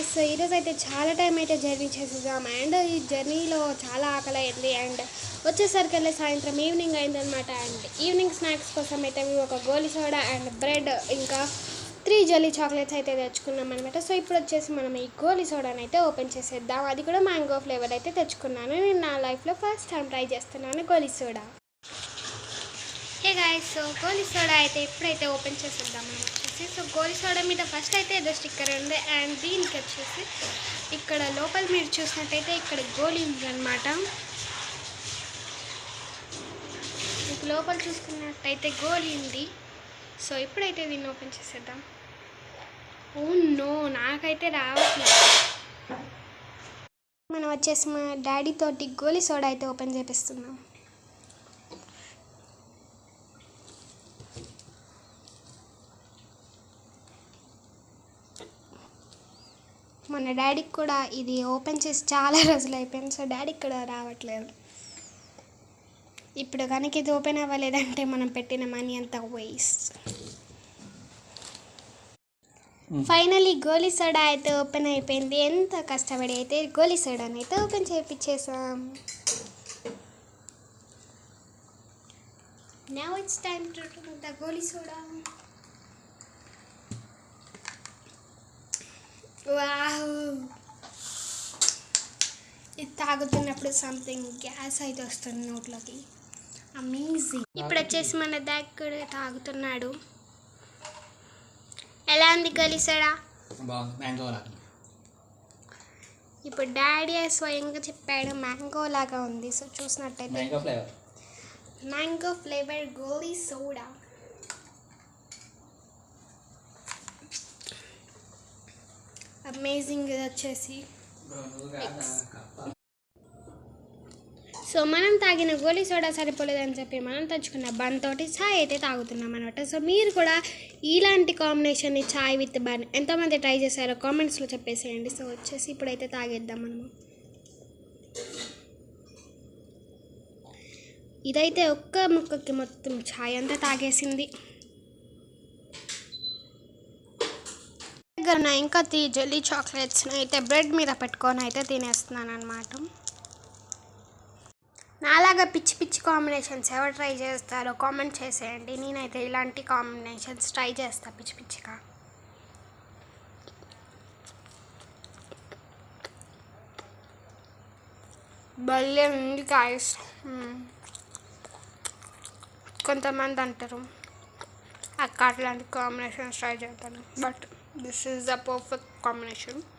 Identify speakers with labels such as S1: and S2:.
S1: Guys ఈరోజు అయితే చాలా టైం అయితే జర్నీ చేసేసాం. అండ్ ఈ జర్నీలో చాలా ఆకలి అయింది అండ్ వచ్చేసరికి వెళ్ళి సాయంత్రం ఈవినింగ్ అయిందనమాట అండ్ ఈవినింగ్ స్నాక్స్ కోసం అయితే మేము ఒక గోలి సోడా అండ్ బ్రెడ్ ఇంకా త్రీ జల్లీ చాక్లెట్స్ అయితే తెచ్చుకున్నాం అనమాట సో ఇప్పుడు వచ్చేసి మనం ఈ గోలి సోడాని అయితే ఓపెన్ చేసేద్దాం. అది కూడా మ్యాంగో ఫ్లేవర్ అయితే తెచ్చుకున్నాను. నేను నా లైఫ్లో ఫస్ట్ టైం ట్రై చేస్తున్నాను goli soda. Hey guys so goli soda అయితే ఎప్పుడైతే ఓపెన్ చేసేద్దాం అనమాట వచ్చేసి సో గోల్డ్ సోడా మీద ఫస్ట్ అయితే ఏదో స్టిక్కర్ ఉంది. అండ్ దీనికి వచ్చేసి ఇక్కడ లోపల మీరు చూసినట్టయితే ఇక్కడ గోలీ ఉంది అనమాట మీకు లోపల చూసుకున్నట్టయితే గోలీ ఉంది. సో ఇప్పుడైతే దీన్ని ఓపెన్ చేసేద్దాం. ఓ నో నాకైతే రావట్లేదు. మనం వచ్చేసి మా డాడీ తోటి గోలీ సోడా అయితే ఓపెన్ చేపిస్తున్నాం. మన డాడీకి కూడా ఇది ఓపెన్ చేసి చాలా రోజులు అయిపోయింది. సో డాడీకి కూడా రావట్లేదు. ఇప్పుడు కనుక ఇది ఓపెన్ అవ్వలేదంటే మనం పెట్టిన మనీ అంతా వేస్ట్ ఫైనలీ గోలీ సోడా అయితే ఓపెన్ అయిపోయింది. ఎంత కష్టపడి అయితే గోలీ సోడాని అయితే open చేయించేసాం now it's time to the goli soda. Wow ఇది తాగుతున్నప్పుడు సంథింగ్ గ్యాస్ అయితే వస్తుంది నోట్లోకి. అమేజింగ్ ఇప్పుడు వచ్చేసి మన కూడా తాగుతున్నాడు. ఎలా ఉంది
S2: లాగా
S1: ఇప్పుడు డాడీ స్వయంగా చెప్పాడు మ్యాంగో లాగా ఉంది. సో చూసినట్టయితే.
S2: Mango flavour
S1: mango flavour goli soda. Amazing ఇది వచ్చేసి. సో మనం తాగిన గోలీ సోడా సరిపోలేదని చెప్పి మనం తెచ్చుకున్న బన్ తోటి ఛాయ్ అయితే తాగుతున్నాం అనమాట సో మీరు కూడా ఇలాంటి కాంబినేషన్ని ఛాయ్ విత్ బన్ ఎంతమంది ట్రై చేశారో కామెంట్స్లో చెప్పేసేయండి. సో వచ్చేసి ఇప్పుడైతే తాగేద్దాం మనము ఇదైతే ఒక్క ముక్కకి మొత్తం ఛాయ్ అంతా తాగేసింది. దగ్గర ఇంకా తీ జెల్లీ చాక్లెట్స్ని అయితే బ్రెడ్ మీద పెట్టుకొని అయితే తినేస్తున్నాను అనమాట నాలాగా పిచ్చి పిచ్చి కాంబినేషన్స్ ఎవరు ట్రై చేస్తారో కామెంట్ చేసేయండి. నేనైతే ఇలాంటి కాంబినేషన్స్ ట్రై చేస్తా పిచ్చి పిచ్చిగా. భలే ఉంది కాయస్ కొంతమంది అంటారు అక్క అట్లాంటి కాంబినేషన్స్ ట్రై చేస్తాను but this is a perfect combination.